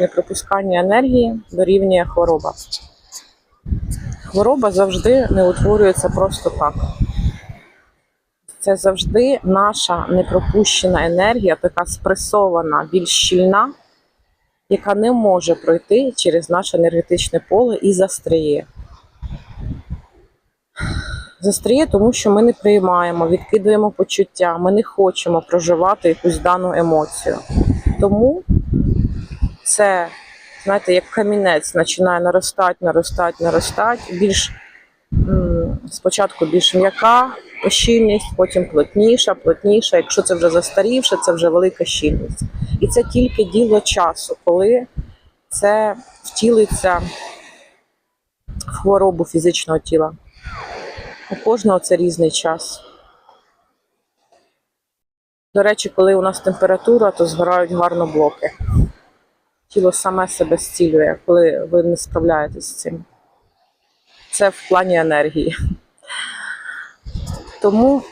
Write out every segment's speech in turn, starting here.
Непропускання енергії дорівнює хвороба. Хвороба завжди не утворюється просто так. Це завжди наша непропущена енергія, така спресована, більш щільна, яка не може пройти через наше енергетичне поле і застряє. Застряє, тому що ми не приймаємо, відкидуємо почуття, ми не хочемо проживати якусь дану емоцію. Тому це, знаєте, як камінець починає наростати, наростати, наростати. Більш спочатку більш м'яка щільність, потім плотніша, плотніша. Якщо це вже застарівше, це вже велика щільність. І це тільки діло часу, коли це втілиться в хворобу фізичного тіла. У кожного це різний час. До речі, коли у нас температура, то згорають гарно блоки. Тіло саме себе зцілює, коли ви не справляєтесь з цим. Це в плані енергії. Тому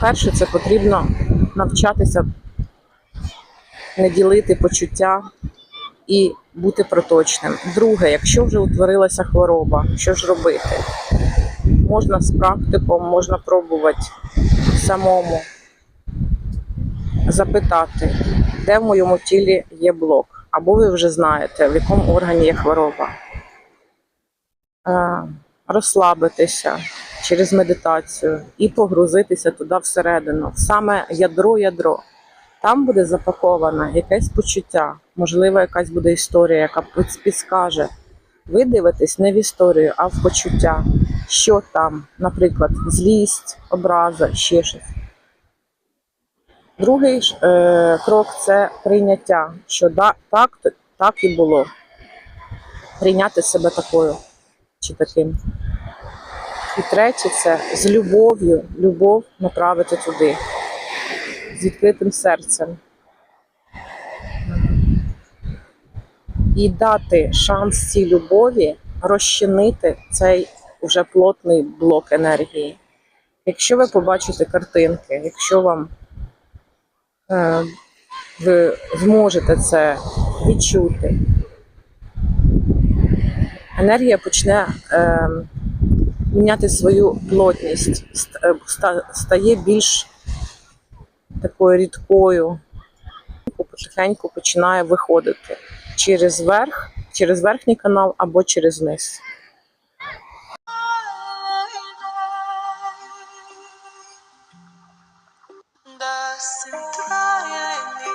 перше, це потрібно навчатися не ділити почуття і бути проточним. Друге, якщо вже утворилася хвороба, що ж робити? Можна з практиком, можна пробувати самому запитати, де в моєму тілі є блок, або ви вже знаєте, в якому органі є хвороба. Е, Розслабитися через медитацію і погрузитися туди всередину, саме ядро-ядро. Там буде запаковане якесь почуття, можливо, якась буде історія, яка підскаже. Ви дивитесь не в історію, а в почуття, що там, наприклад, злість, образа, ще щось. Другий е, крок це прийняття, що да, так, так і було. Прийняти себе такою чи таким. І третє це з любов'ю, любов направити туди, з відкритим серцем. І дати шанс цій любові розчинити цей уже плотний блок енергії. Якщо ви побачите картинки, якщо вам ви зможете це відчути, енергія почне е, міняти свою плотність, ст- е, ста- стає більш такою рідкою, потихеньку починає виходити через верх, через верхній канал або через низ. la